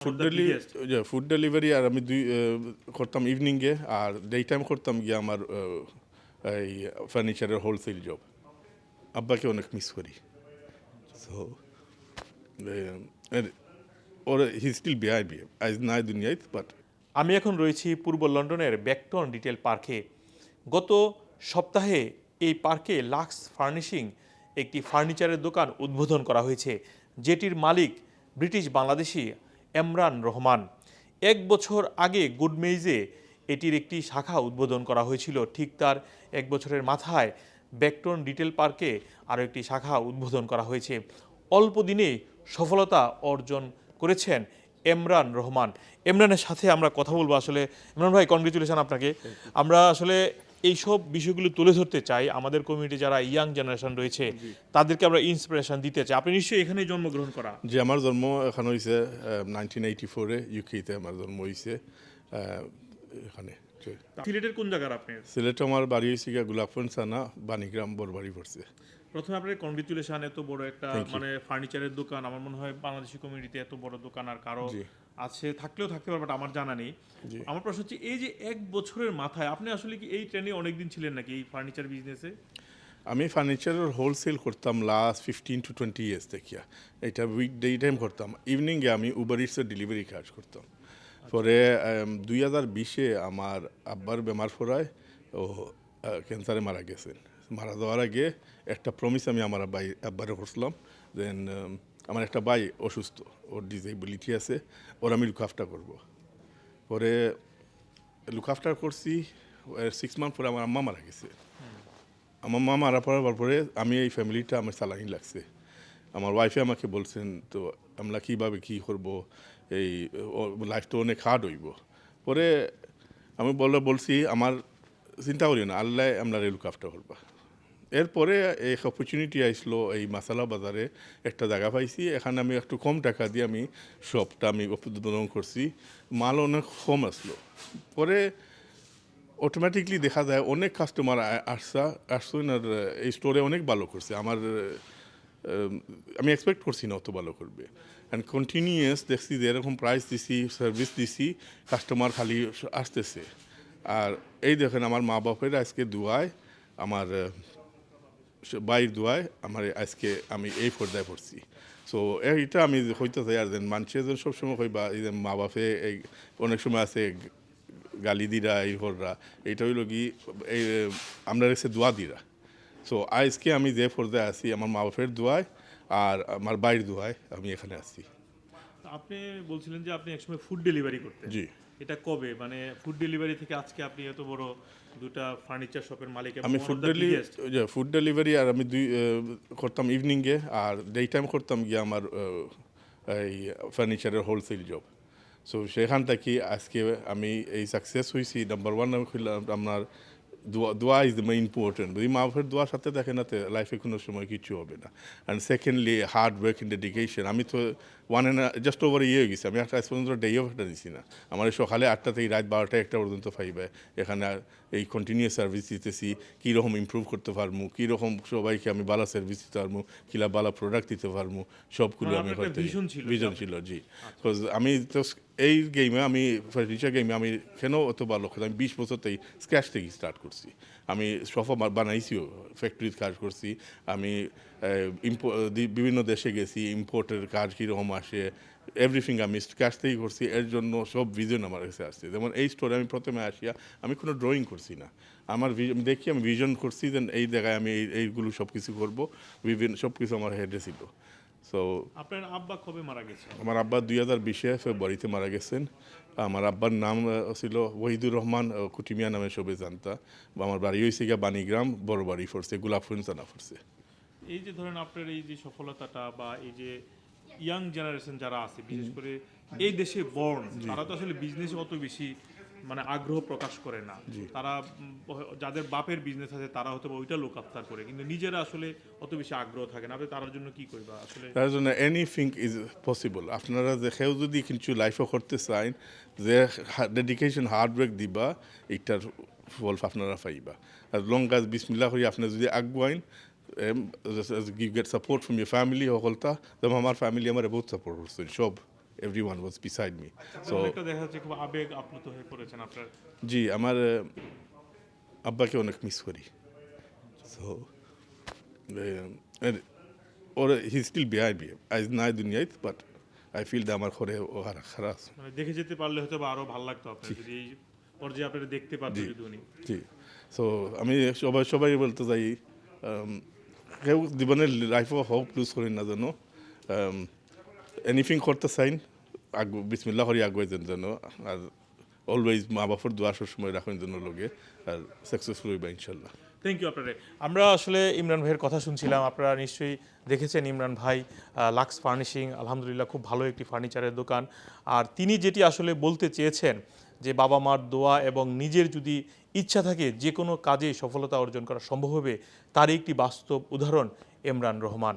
Food the deli food delivery আর আমি দুই করতাম ইভিনিংয়ে আর ডে টাইম করতাম গিয়ে আমার এই ফার্নিচারের হোলসেল জব আব্বাকে অনেক মিস করি। সো ওর হি স্টিল বিহাই বি আজ নাই দুনিয়ায় বাট আমি এখন রয়েছি পূর্ব লন্ডনের ব্যাকটন রিটেল পার্কে গত সপ্তাহে এই পার্কে লাক্স ফার্নিশিং একটি ফার্নিচারের দোকান উদ্বোধন করা হয়েছে যেটির মালিক ব্রিটিশ বাংলাদেশি এমরান রহমান। এক বছর আগে গুডমেইজে এটির একটি শাখা উদ্বোধন করা হয়েছিল। ঠিক তার এক বছরের মাথায় ব্যাকটন রিটেল পার্কে আরও একটি শাখা উদ্বোধন করা হয়েছে। অল্প দিনে সফলতা অর্জন করেছেন এমরান রহমান। এমরানের সাথে আমরা কথা বলব। আসলে এমরান ভাই কনগ্রেচুলেশন আপনাকে। আমরা আসলে এইসব বিষয়গুলো তুলে ধরতে চাই আমাদের কমিউনিটি যারা ইয়াং জেনারেশন রয়েছে তাদেরকে আমরা ইন্সপিরেশন দিতে চাই। আপনি নিশ্চয়ই এখানে জন্মগ্রহণ করা। যে আমার জন্ম এখানে হয়েছে নাইনটিন এইটি ফোরে ইউকেতে আমার জন্ম হয়েছে এখানে সিলেটের কোন জায়গার আপনি? সিলেটে আমার বাড়ি হয়েছে গোলাপন সানা বাণীগ্রাম বড়বাড়ি পড়ছে। প্রথমে আপনার কনগ্রেচুলেশন এত বড় একটা মানে ফার্নিচারের দোকান আমার মনে হয় বাংলাদেশি কমিউনিটিতে এত বড় দোকান আর কারও আছে থাকলেও থাকতে পারে বাট আমার জানা নেই। আমার প্রশ্ন হচ্ছে এই যে এক বছরের মাথায় আপনি আসলে কি এই ট্রেনে অনেকদিন ছিলেন নাকি এই ফার্নিচার বিজনেসে আমি ফার্নিচারের হোলসেল করতাম last fifteen to twenty years দেখিয়া। এটা উইক ডে টাইম করতাম। ইভিনিংয়ে আমি উবার ইটসের ডেলিভারি কাজ করতাম। পরে দুই হাজার বিশে আমার আব্বার বেমার ফরায় ও ক্যান্সারে মারা গেছেন। মারা যাওয়ার আগে একটা প্রমিস আমি আমার আব্বাই, আব্বারে করছিলাম দেন আমার একটা ভাই অসুস্থ, ওর ডিসেবিলিটি আছে, ওর আমি লুক আফটার করব। পরে লুক আফটার করছি সিক্স মান্থ পরে আমার আম্মা মারা গেছে। আমার মা মারা পড়ার পরে আমি এই ফ্যামিলিটা আমার সালাইন লাগছে। আমার ওয়াইফে আমাকে বলছেন, তো আমরা কীভাবে কী করব? এই লাইফটা অনেক হার্ড হইব। পরে আমি বলে, বলছি, আমার চিন্তা করি না, আল্লাহ আমরা লুক আফটার করবা। এরপরে এই অপরচুনিটি আসলো এই মাসালা বাজারে একটা জায়গা পাইছি, এখানে আমি একটু কম টাকা দিয়ে আমি শপটা আমি উদ্বোধন করছি, মাল অনেক কম আসলো। পরে অটোমেটিকলি দেখা যায় অনেক কাস্টমার আসছা আসছেন আর এই স্টোরে অনেক ভালো করছে, আমার আমি এক্সপেক্ট করছি না অত ভালো করবে। অ্যান্ড কন্টিনিউয়াস দেখছি যে এরকম প্রাইস দিছি সার্ভিস দিছি কাস্টমার খালি আসতেছে। আর এই দেখেন আমার মা বাপের আজকে দুয়ায় আমার বাইর দোয়ায় আমার আজকে আমি এই পর্দায় পড়ছি। সো এইটা আমি হইতে চাই আর দেন মানুষের যেন সবসময় হইবা এই মা বাপে এই অনেক সময় আছে গালি দিরা, এই হররা এইটা হইল কি এই আমরা রেখেছে দোয়া দিরা। সো আজকে আমি যে পর্দায় আছি, আমার মা বাপের দোয়ায় আর আমার বাইর দোয়ায় আমি এখানে আছি। আপনি বলছিলেন যে আপনি একসময় ফুড ডেলিভারি করতেন। জি। এটা কবে? মানে ফুড ডেলিভারি থেকে আজকে আপনি এত বড় দুটা ফার্নিচার শপের মালিক আমি ফুড ডেলিভারি ফুড ডেলিভারি আর আমি দুই করতাম ইভিনিংয়ে আর ডে টাইম করতাম গিয়ে আমার এই ফার্নিচারের হোলসেল জব সো সেখান থেকে আজকে আমি এই সাকসেস হয়েছি নাম্বার ওয়ান আমি খুললাম আপনার দোয়া দোয়া ইজ দ্য মেইন ইম্পর্টেন্ট মা বাপের দোয়ার সাথে দেখে না লাইফে কোনো সময় কিছু হবে না। And secondly hard work in dedication আমি তো ওয়ান অ্যান্ড জাস্ট ওভার ইয়ে হয়ে গেছি। আমি একটা পর্যন্ত ডে অফ একটা দিছি না। আমার এই সকালে আটটা থেকে রাত বারোটা একটা পর্যন্ত পাইবে এখানে আর এই কন্টিনিউয়াস সার্ভিস দিতেছি। কীরকম ইমপ্রুভ করতে পারব? কীরকম সবাইকে আমি ভালো সার্ভিস দিতে পারব? কিলা ভালো প্রোডাক্ট দিতে পারব? সবগুলো মানে আমি ভিজন ছিল জি। বিকজ আমি তো এই গেমে আমি ফার্নিচার গেমে আমি কেন অত ভালো খেলাম আমি বিশ বছর থেকে স্ক্র্যাচ থেকে স্টার্ট করছি। আমি সোফা বানাইছিও ফ্যাক্টরিতে কাজ করছি। আমি বিভিন্ন দেশে গেছি ইম্পোর্টের কাজ কীরকম আসে এভরিথিং আমি স্ক্র্যাচ থেকেই করছি। এর জন্য সব ভিজন আমার কাছে আসছে। যেমন এই স্টোরে আমি প্রথমে আসিয়া আমি কোনো ড্রয়িং করছি না। আমার দেখি, আমি ভিজন করছি দেন এই জায়গায় আমি এই এইগুলো সব কিছু করব। বিভিন্ন সব কিছু আমার হেডে ছিল। সো আপনার আব্বা কবে মারা গেছে? আমার আব্বা দুই হাজার বিশে ফেব্রুয়ারিতে মারা গেছেন। আমার আব্বার নাম ছিল ওহিদুর রহমান কুটিমিয়া নামে সবে জানতা বা আমার বাড়ি হয়েছে গিয়া বাণীগ্রাম বড় বাড়ি ফোরছে গোলাপফুন জানা ফোরছে এই যে ধরেন আপনার এই যে সফলতাটা বা এই যে ইয়াং জেনারেশন যারা আছে বিশেষ করে এই দেশে বর্ন তারা তো আসলে বিজনেসে অত বেশি মানে আগ্রহ প্রকাশ করে না। তারা যাদের বাপের বিজনেস আছে তারা হয়তো ওইটা লোক আফতার করে। কিন্তু নিজেরা আসলে অত বেশি আগ্রহ থাকে না। আপনি তার জন্য কি করবা? আসলে তার জন্য এনিথিং ইজ পসিবল আপনারা যে সেও যদি কিছু লাইফে করতে চান যে ডেডিকেশন হার্ড ওয়ার্ক দিবা এইটার ফল আপনারা পাইবা। আর লং গাছ বিসমিল্লা করি আপনি যদি আগুয়াইন get support from your family সকলটা যেমন আমার ফ্যামিলি আমার বহুত সাপোর্ট করছেন সব। Everyone was beside me. so, So একটা দেখা যাচ্ছে খুব আবেগ আপ্লুত হয়ে পড়েছেন আপনার। জি আমার আব্বাকে অনেক মিস করি। So or he still behind me আজ নাই দুনিয়ায় বাট আই ফিল দ্য আমার ঘরে ও হারা খারাপ মানে দেখে যেতে পারলে হয়তো বা আরও ভালো লাগতো আপনার যদি এই পর্যায়ে আপনারা দেখতে পারতেন যদি উনি। জি। সো আমি সবাই সবাই বলতে চাই কেউ জীবনের লাইফও হোপ লুজ করি না যেন এনিথিং করতে চাইন আগ বিসমিল্লা করি আগুয়ে যেন যেন আর অলওয়েজ মা বাপর দোয়া সময় রাখেন জন্য লোকে আর সাকসেসফুল হইবা ইনশাল্লাহ থ্যাংক ইউ আপনারে। আমরা আসলে ইমরান ভাইয়ের কথা শুনছিলাম, আপনারা নিশ্চয়ই দেখেছেন ইমরান ভাই লাক্স ফার্নিশিং আলহামদুলিল্লাহ খুব ভালো একটি ফার্নিচারের দোকান। আর তিনি যেটি আসলে বলতে চেয়েছেন, যে বাবা মার দোয়া এবং নিজের যদি ইচ্ছা থাকে যে কোনো কাজে সফলতা অর্জন করা সম্ভব হবে, তারই একটি বাস্তব উদাহরণ ইমরান রহমান।